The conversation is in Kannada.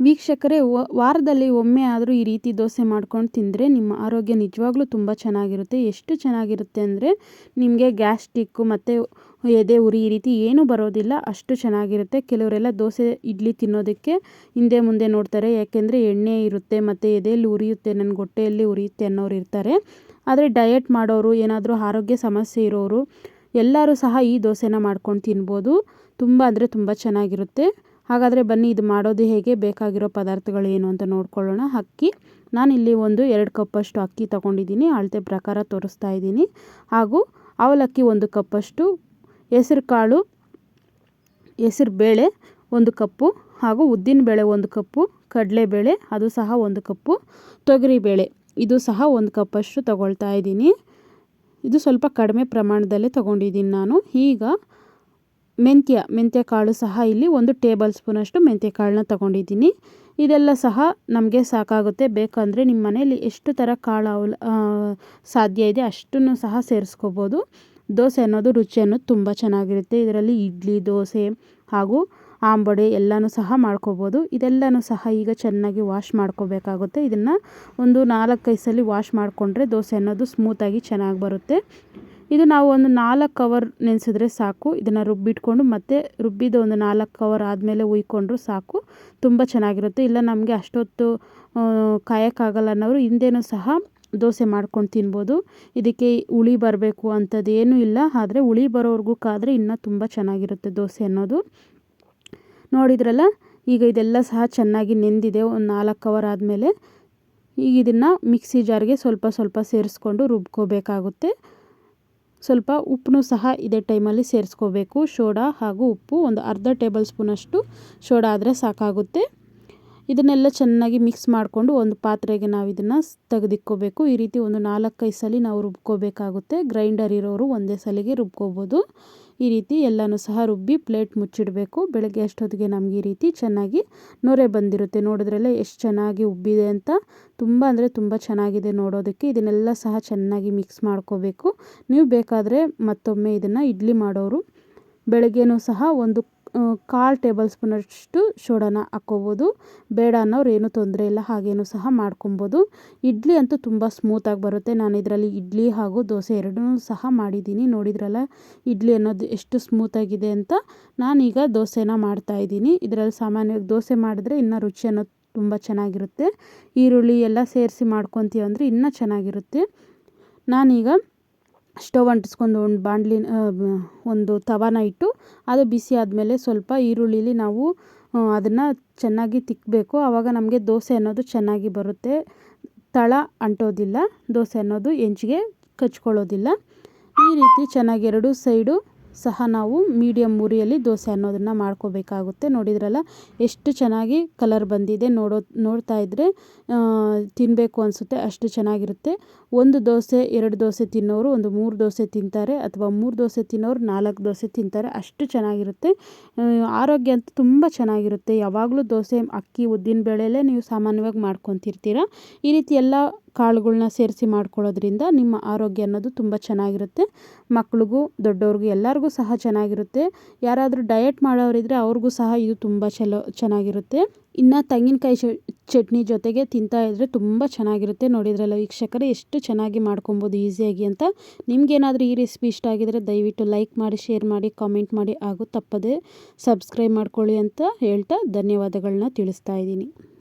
ವೀಕ್ಷಕರೇ ವಾರದಲ್ಲಿ ಒಮ್ಮೆ ಆದರೂ ಈ ರೀತಿ ದೋಸೆ ಮಾಡ್ಕೊಂಡು ತಿಂದರೆ ನಿಮ್ಮ ಆರೋಗ್ಯ ನಿಜವಾಗ್ಲೂ ತುಂಬ ಚೆನ್ನಾಗಿರುತ್ತೆ. ಎಷ್ಟು ಚೆನ್ನಾಗಿರುತ್ತೆ ಅಂದರೆ ನಿಮಗೆ ಗ್ಯಾಸ್ಟಿಕ್ಕು ಮತ್ತು ಎದೆ ಉರಿ ಈ ರೀತಿ ಏನೂ ಬರೋದಿಲ್ಲ, ಅಷ್ಟು ಚೆನ್ನಾಗಿರುತ್ತೆ. ಕೆಲವರೆಲ್ಲ ದೋಸೆ ಇಡ್ಲಿ ತಿನ್ನೋದಕ್ಕೆ ಹಿಂದೆ ಮುಂದೆ ನೋಡ್ತಾರೆ. ಯಾಕೆಂದರೆ ಎಣ್ಣೆ ಇರುತ್ತೆ ಮತ್ತು ಎದೆಯಲ್ಲಿ ಉರಿಯುತ್ತೆ ನನ್ನ ಹೊಟ್ಟೆಯಲ್ಲಿ ಉರಿಯುತ್ತೆ ಅನ್ನೋರು ಇರ್ತಾರೆ. ಆದರೆ ಡಯಟ್ ಮಾಡೋರು, ಏನಾದರೂ ಆರೋಗ್ಯ ಸಮಸ್ಯೆ ಇರೋರು ಎಲ್ಲರೂ ಸಹ ಈ ದೋಸೆನ ಮಾಡ್ಕೊಂಡು ತಿನ್ಬೋದು. ತುಂಬ ಅಂದರೆ ತುಂಬ ಚೆನ್ನಾಗಿರುತ್ತೆ. ಹಾಗಾದರೆ ಬನ್ನಿ, ಇದು ಮಾಡೋದು ಹೇಗೆ? ಬೇಕಾಗಿರೋ ಪದಾರ್ಥಗಳು ಏನು ಅಂತ ನೋಡ್ಕೊಳ್ಳೋಣ. ಅಕ್ಕಿ ನಾನಿಲ್ಲಿ ಒಂದು ಎರಡು ಕಪ್ಪಷ್ಟು ಅಕ್ಕಿ ತಗೊಂಡಿದ್ದೀನಿ, ಅಳತೆ ಪ್ರಕಾರ ತೋರಿಸ್ತಾ ಇದ್ದೀನಿ. ಹಾಗೂ ಅವಲಕ್ಕಿ ಒಂದು ಕಪ್ಪಷ್ಟು, ಹೆಸ್ರು ಕಾಳು, ಹೆಸರು ಬೇಳೆ ಒಂದು ಕಪ್ಪು, ಹಾಗೂ ಉದ್ದಿನ ಬೇಳೆ ಒಂದು ಕಪ್ಪು ಕಡಲೆಬೇಳೆ ಅದು ಸಹ ಒಂದು ಕಪ್ಪು ತೊಗರಿಬೇಳೆ ಇದು ಸಹ ಒಂದು ಕಪ್ಪಷ್ಟು ತಗೊಳ್ತಾ ಇದ್ದೀನಿ. ಇದು ಸ್ವಲ್ಪ ಕಡಿಮೆ ಪ್ರಮಾಣದಲ್ಲೇ ತೊಗೊಂಡಿದ್ದೀನಿ ನಾನು. ಈಗ ಮೆಂತ್ಯ ಮೆಂತ್ಯ ಕಾಳು ಸಹ ಇಲ್ಲಿ ಒಂದು ಟೇಬಲ್ ಸ್ಪೂನಷ್ಟು ಮೆಂತ್ಯ ಕಾಳನ್ನ ತೊಗೊಂಡಿದ್ದೀನಿ. ಇದೆಲ್ಲ ಸಹ ನಮಗೆ ಸಾಕಾಗುತ್ತೆ. ಬೇಕಂದರೆ ನಿಮ್ಮ ಮನೆಯಲ್ಲಿ ಎಷ್ಟು ಥರ ಕಾಳು ಅವಲ ಸಾಧ್ಯ ಇದೆ ಅಷ್ಟನ್ನು ಸಹ ಸೇರಿಸ್ಕೋಬೋದು. ದೋಸೆ ಅನ್ನೋದು ರುಚಿ ಅನ್ನೋದು ತುಂಬ ಚೆನ್ನಾಗಿರುತ್ತೆ. ಇದರಲ್ಲಿ ಇಡ್ಲಿ, ದೋಸೆ ಹಾಗೂ ಆಂಬಡೆ ಎಲ್ಲನೂ ಸಹ ಮಾಡ್ಕೋಬೋದು. ಇದೆಲ್ಲನೂ ಸಹ ಈಗ ಚೆನ್ನಾಗಿ ವಾಶ್ ಮಾಡ್ಕೋಬೇಕಾಗುತ್ತೆ. ಇದನ್ನು ಒಂದು ನಾಲ್ಕೈದು ಸಲ ವಾಶ್ ಮಾಡಿಕೊಂಡ್ರೆ ದೋಸೆ ಅನ್ನೋದು ಸ್ಮೂತಾಗಿ ಚೆನ್ನಾಗಿ ಬರುತ್ತೆ. ಇದು ನಾವು ಒಂದು ನಾಲ್ಕು ಕವರ್ ನೆನೆಸಿದ್ರೆ ಸಾಕು. ಇದನ್ನು ರುಬ್ಬಿಟ್ಕೊಂಡು ಮತ್ತೆ ರುಬ್ಬಿದ ಒಂದು ನಾಲ್ಕು ಕವರ್ ಆದಮೇಲೆ ಉಯ್ಕೊಂಡ್ರು ಸಾಕು. ತುಂಬ ಚೆನ್ನಾಗಿರುತ್ತೆ. ಇಲ್ಲ ನಮಗೆ ಅಷ್ಟೊತ್ತು ಕಾಯೋಕ್ಕಾಗಲ್ಲ ಅನ್ನೋರು ಹಿಂದೆನೂ ಸಹ ದೋಸೆ ಮಾಡ್ಕೊಂಡು ತಿನ್ಬೋದು. ಇದಕ್ಕೆ ಹುಳಿ ಬರಬೇಕು ಅಂಥದ್ದು ಇಲ್ಲ. ಆದರೆ ಹುಳಿ ಬರೋವರೆಗೂ ಕಾದರೆ ಇನ್ನೂ ತುಂಬ ಚೆನ್ನಾಗಿರುತ್ತೆ ದೋಸೆ ಅನ್ನೋದು. ನೋಡಿದ್ರಲ್ಲ, ಈಗ ಇದೆಲ್ಲ ಸಹ ಚೆನ್ನಾಗಿ ನೆಂದಿದೆ. ಒಂದು ನಾಲ್ಕು ಕವರ್ ಆದಮೇಲೆ ಈಗ ಇದನ್ನು ಮಿಕ್ಸಿ ಜಾರ್ಗೆ ಸ್ವಲ್ಪ ಸ್ವಲ್ಪ ಸೇರಿಸ್ಕೊಂಡು ರುಬ್ಕೋಬೇಕಾಗುತ್ತೆ. ಸ್ವಲ್ಪ ಉಪ್ಪನ್ನು ಸಹ ಇದೇ ಟೈಮಲ್ಲಿ ಸೇರಿಸ್ಕೋಬೇಕು. ಶೋಡಾ ಹಾಗೂ ಉಪ್ಪು ಒಂದು ಅರ್ಧ ಟೇಬಲ್ ಸ್ಪೂನಷ್ಟು. ಶೋಡಾ ಆದರೆ ಸಾಕಾಗುತ್ತೆ. ಇದನ್ನೆಲ್ಲ ಚೆನ್ನಾಗಿ ಮಿಕ್ಸ್ ಮಾಡಿಕೊಂಡು ಒಂದು ಪಾತ್ರೆಗೆ ನಾವು ಇದನ್ನು ತೆಗೆದಿಕ್ಕೋಬೇಕು ಈ ರೀತಿ ಒಂದು ನಾಲ್ಕೈದು ಸಲ ನಾವು ರುಬ್ಕೋಬೇಕಾಗುತ್ತೆ. ಗ್ರೈಂಡರ್ ಇರೋರು ಒಂದೇ ಸಲಿಗೆ ರುಬ್ಕೋಬೋದು. ಈ ರೀತಿ ಎಲ್ಲನೂ ಸಹ ರುಬ್ಬಿ ಪ್ಲೇಟ್ ಮುಚ್ಚಿಡಬೇಕು. ಬೆಳಗ್ಗೆ ಅಷ್ಟೊತ್ತಿಗೆ ನಮಗೆ ಈ ರೀತಿ ಚೆನ್ನಾಗಿ ನೊರೆ ಬಂದಿರುತ್ತೆ. ನೋಡಿದ್ರಲ್ಲೇ ಎಷ್ಟು ಚೆನ್ನಾಗಿ ಉಬ್ಬಿದೆ ಅಂತ. ತುಂಬ ಅಂದರೆ ತುಂಬ ಚೆನ್ನಾಗಿದೆ ನೋಡೋದಕ್ಕೆ. ಇದನ್ನೆಲ್ಲ ಸಹ ಚೆನ್ನಾಗಿ ಮಿಕ್ಸ್ ಮಾಡ್ಕೋಬೇಕು. ನೀವು ಬೇಕಾದರೆ ಮತ್ತೊಮ್ಮೆ ಇದನ್ನು ಇಡ್ಲಿ ಮಾಡೋರು. ಬೆಳಗ್ಗೆನೂ ಸಹ ಒಂದು ಕಾಲು ಟೇಬಲ್ ಸ್ಪೂನಷ್ಟು ಸೋಡಾನ ಹಾಕ್ಕೋಬೋದು. ಬೇಡ ಅನ್ನೋರು ಏನೂ ತೊಂದರೆ ಇಲ್ಲ, ಹಾಗೇನೂ ಸಹ ಮಾಡ್ಕೊಬೋದು. ಇಡ್ಲಿ ಅಂತೂ ತುಂಬ ಸ್ಮೂತಾಗಿ ಬರುತ್ತೆ. ನಾನು ಇದರಲ್ಲಿ ಇಡ್ಲಿ ಹಾಗೂ ದೋಸೆ ಎರಡೂ ಸಹ ಮಾಡಿದ್ದೀನಿ. ನೋಡಿದ್ರಲ್ಲ, ಇಡ್ಲಿ ಅನ್ನೋದು ಎಷ್ಟು ಸ್ಮೂತಾಗಿದೆ ಅಂತ. ನಾನೀಗ ದೋಸೆನ ಮಾಡ್ತಾಯಿದ್ದೀನಿ ಇದರಲ್ಲಿ ಸಾಮಾನ್ಯವಾಗಿ ದೋಸೆ ಮಾಡಿದ್ರೆ ಇನ್ನೂ ರುಚಿ ಅನ್ನೋದು ತುಂಬ ಚೆನ್ನಾಗಿರುತ್ತೆ. ಈರುಳ್ಳಿ ಎಲ್ಲ ಸೇರಿಸಿ ಮಾಡ್ಕೊತೀವಿ ಅಂದರೆ ಇನ್ನೂ ಚೆನ್ನಾಗಿರುತ್ತೆ. ನಾನೀಗ ಸ್ಟವ್ ಅಂಟಿಸ್ಕೊಂಡು ಒಂದು ಬಾಂಡ್ಲಿ ಒಂದು ತವಾನ ಇಟ್ಟು ಅದು ಬಿಸಿ ಆದಮೇಲೆ ಸ್ವಲ್ಪ ಈರುಳ್ಳಿಲಿ ನಾವು ಅದನ್ನು ಚೆನ್ನಾಗಿ ತಿಕ್ಕಬೇಕು ಆವಾಗ ನಮಗೆ ದೋಸೆ ಅನ್ನೋದು ಚೆನ್ನಾಗಿ ಬರುತ್ತೆ. ತಳ ಅಂಟೋದಿಲ್ಲ. ದೋಸೆ ಅನ್ನೋದು ಹೆಂಚಿಗೆ ಕಚ್ಕೊಳ್ಳೋದಿಲ್ಲ. ಈ ರೀತಿ ಚೆನ್ನಾಗಿ ಎರಡು ಸೈಡು ಸಹ ನಾವು ಮೀಡಿಯಮ್ ಉರಿಯಲ್ಲಿ ದೋಸೆ ಅನ್ನೋದನ್ನು ಮಾಡ್ಕೋಬೇಕಾಗುತ್ತೆ. ನೋಡಿದ್ರಲ್ಲ, ಎಷ್ಟು ಚೆನ್ನಾಗಿ ಕಲರ್ ಬಂದಿದೆ ನೋಡೋ, ನೋಡ್ತಾ ಇದ್ದರೆ ತಿನ್ನಬೇಕು ಅನಿಸುತ್ತೆ, ಅಷ್ಟು ಚೆನ್ನಾಗಿರುತ್ತೆ. ಒಂದು ದೋಸೆ, ಎರಡು ದೋಸೆ ತಿನ್ನೋರು, ಒಂದು ಮೂರು ದೋಸೆ ತಿಂತಾರೆ, ಅಥವಾ ಮೂರು ದೋಸೆ ತಿನ್ನೋರು ನಾಲ್ಕು ದೋಸೆ ತಿಂತಾರೆ, ಅಷ್ಟು ಚೆನ್ನಾಗಿರುತ್ತೆ. ಆರೋಗ್ಯ ಅಂತೂ ತುಂಬ ಚೆನ್ನಾಗಿರುತ್ತೆ. ಯಾವಾಗಲೂ ದೋಸೆ, ಅಕ್ಕಿ, ಉದ್ದಿನ ಬೇಳೆಯಲ್ಲೇ ನೀವು ಸಾಮಾನ್ಯವಾಗಿ ಮಾಡ್ಕೊತಿರ್ತೀರ. ಈ ರೀತಿ ಎಲ್ಲ ಕಾಳುಗಳ್ನ ಸೇರಿಸಿ ಮಾಡ್ಕೊಳ್ಳೋದ್ರಿಂದ ನಿಮ್ಮ ಆರೋಗ್ಯ ಅನ್ನೋದು ತುಂಬ ಚೆನ್ನಾಗಿರುತ್ತೆ. ಮಕ್ಳಿಗೂ, ದೊಡ್ಡವ್ರಿಗೂ, ಎಲ್ಲರಿಗೂ ಸಹ ಚೆನ್ನಾಗಿರುತ್ತೆ. ಯಾರಾದರೂ ಡಯಟ್ ಮಾಡೋರಿದ್ರೆ ಅವ್ರಿಗೂ ಸಹ ಇದು ತುಂಬ ಚಲೋ, ಚೆನ್ನಾಗಿರುತ್ತೆ. ಇನ್ನು ತೆಂಗಿನಕಾಯಿ ಚಟ್ನಿ ಜೊತೆಗೆ ತಿಂತಾ ಇದ್ದರೆ ತುಂಬ ಚೆನ್ನಾಗಿರುತ್ತೆ. ನೋಡಿದ್ರಲ್ಲ ವೀಕ್ಷಕರೇ, ಎಷ್ಟು ಚೆನ್ನಾಗಿ ಮಾಡ್ಕೊಬೋದು ಈಸಿಯಾಗಿ ಅಂತ. ನಿಮಗೇನಾದರೂ ಈ ರೆಸಿಪಿ ಇಷ್ಟ ಆಗಿದರೆ ದಯವಿಟ್ಟು ಲೈಕ್ ಮಾಡಿ, ಶೇರ್ ಮಾಡಿ, ಕಾಮೆಂಟ್ ಮಾಡಿ ಹಾಗೂ ತಪ್ಪದೆ ಸಬ್ಸ್ಕ್ರೈಬ್ ಮಾಡ್ಕೊಳ್ಳಿ ಅಂತ ಹೇಳ್ತಾ ಧನ್ಯವಾದಗಳನ್ನ ತಿಳಿಸ್ತಾ ಇದ್ದೀನಿ.